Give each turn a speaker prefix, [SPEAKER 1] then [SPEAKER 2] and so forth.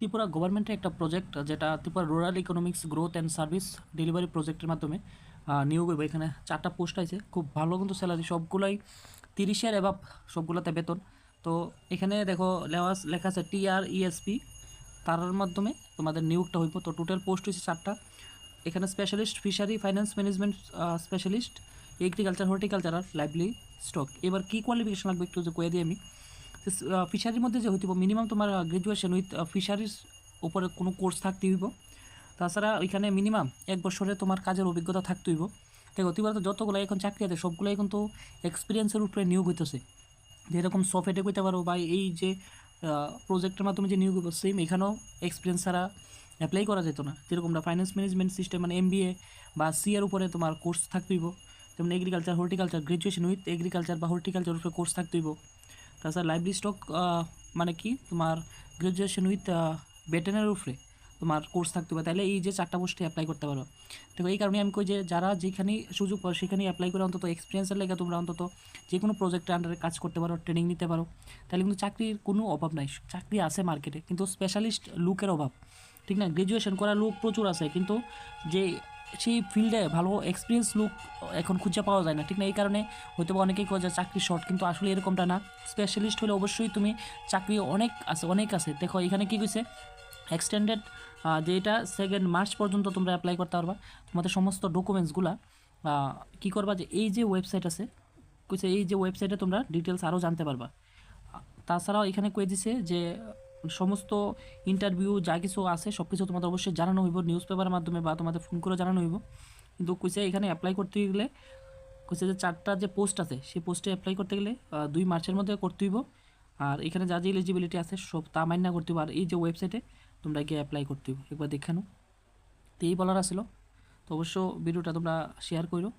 [SPEAKER 1] ত্রিপুরা গভর্নমেন্টের একটা প্রজেক্ট যেটা Tripura rural economics growth and service delivery প্রজেক্টের মাধ্যমে নিয়োগ হবে এখানে চারটা পোস্ট আছে। খুব ভালো কিন্তু স্যালারি সবগুলাই তিরিশের এভাব সবগুলোতে বেতন। তো এখানে দেখো লেখা আছে টি আর ইএসপি তার মাধ্যমে তোমাদের নিয়োগটা হইব। তো টোটাল পোস্ট হয়েছে চারটা। এখানে specialist fishery finance management specialist agriculture horticulture আর লাইভলি স্টক এবার কী কোয়ালিফিকেশন লাগবে একটু যে কয়ে দিই আমি। ফিশারির মধ্যে যে হইব মিনিমাম তোমার গ্রাজুয়েশন উইথ ফিশারিজ উপরে কোনো কোর্স থাকতে হইব। তাছাড়া ওইখানে মিনিমাম এক বছরে তোমার কাজের অভিজ্ঞতা থাকতে হইব। দেখো তুই বলতো যতগুলো এখন চাকরি আছে, সবগুলোই কিন্তু এক্সপিরিয়েন্সের উপরে নিয়োগ হইতেছে। যেরকম সফটওয়্যারে করতে পারো বা এই যে প্রজেক্টের মাধ্যমে যে নিয়োগ হইব সেম এখানেও এক্সপিরিয়েন্স ছাড়া অ্যাপ্লাই করা যেত না। যেরকম ফাইন্যান্স ম্যানেজমেন্ট সিস্টেম মানে এমবিএ বা সি এর উপরে তোমার কোর্স থাকতে হইব। যেমন agriculture horticulture graduation with agriculture বা হর্টিকালচার উপরে কোর্স থাকতে হইব। তাছাড়া লাইব্রেরি স্টক মানে কি? তোমার গ্রাজুয়েশন উইথ বেটেনের উপরে তোমার কোর্স থাকতে হবে তাহলে এই যে চারটা পোস্টে অ্যাপ্লাই করতে পারো। দেখো, এই কারণে আমি কই যে যারা যেখানে সুযোগ পাও সেখানে অ্যাপ্লাই করে অন্তত এক্সপিরিয়েন্সের লেগে তোমরা অন্তত যে কোনো প্রজেক্টের আন্ডারে কাজ করতে পারো ট্রেনিং নিতে পারো। তাহলে কিন্তু চাকরির কোনো অভাব নাই। চাকরি আছে মার্কেটে কিন্তু স্পেশালিস্ট লুকের অভাব। ঠিক না? গ্রাজুয়েশন করা লোক প্রচুর আছে, কিন্তু যে সেই ফিল্ডে ভালো এক্সপিরিয়েন্স লোক এখন খুঁজে পাওয়া যায় না। ঠিক না, এই কারণে হয়তো বা অনেকেই কয় যে চাকরি শর্ট কিন্তু আসলে এরকমটা না। স্পেশালিস্ট হলে অবশ্যই তুমি চাকরি অনেক আছে অনেক আছে। দেখো, এখানে কী কইছে? এক্সটেন্ডেড যেটা সেকেন্ড মার্চ পর্যন্ত তোমরা অ্যাপ্লাই করতে পারবা। তোমাদের সমস্ত ডকুমেন্টসগুলা কী করবা যে এই যে ওয়েবসাইট আছে, কইছে এই যে ওয়েবসাইটে তোমরা ডিটেলস আরও জানতে পারবা। তাছাড়াও এখানে কয়ে দিছে যে সমস্ত ইন্টারভিউ যা কিছু আছে সব কিছু তোমাদের অবশ্যই জানানো হইব নিউজ পেপারের মাধ্যমে বা তোমাদের ফোন করে জানানো হইব। কিন্তু কইছে এখানে অ্যাপ্লাই করতে গেলে, কইছে যে চারটা যে পোস্ট আছে, সেই পোস্টে অ্যাপ্লাই করতে গেলে দুই মার্চের মধ্যে করতে হইব। আর এখানে যা যে এলিজিবিলিটি আছে, সব তা মান্য করতে হইব। আর এই যে ওয়েবসাইটে তোমরা গিয়ে অ্যাপ্লাই করতে হইব। একবার দেখানো তো এই বলার আসলো তো অবশ্য ভিডিওটা তোমরা শেয়ার করো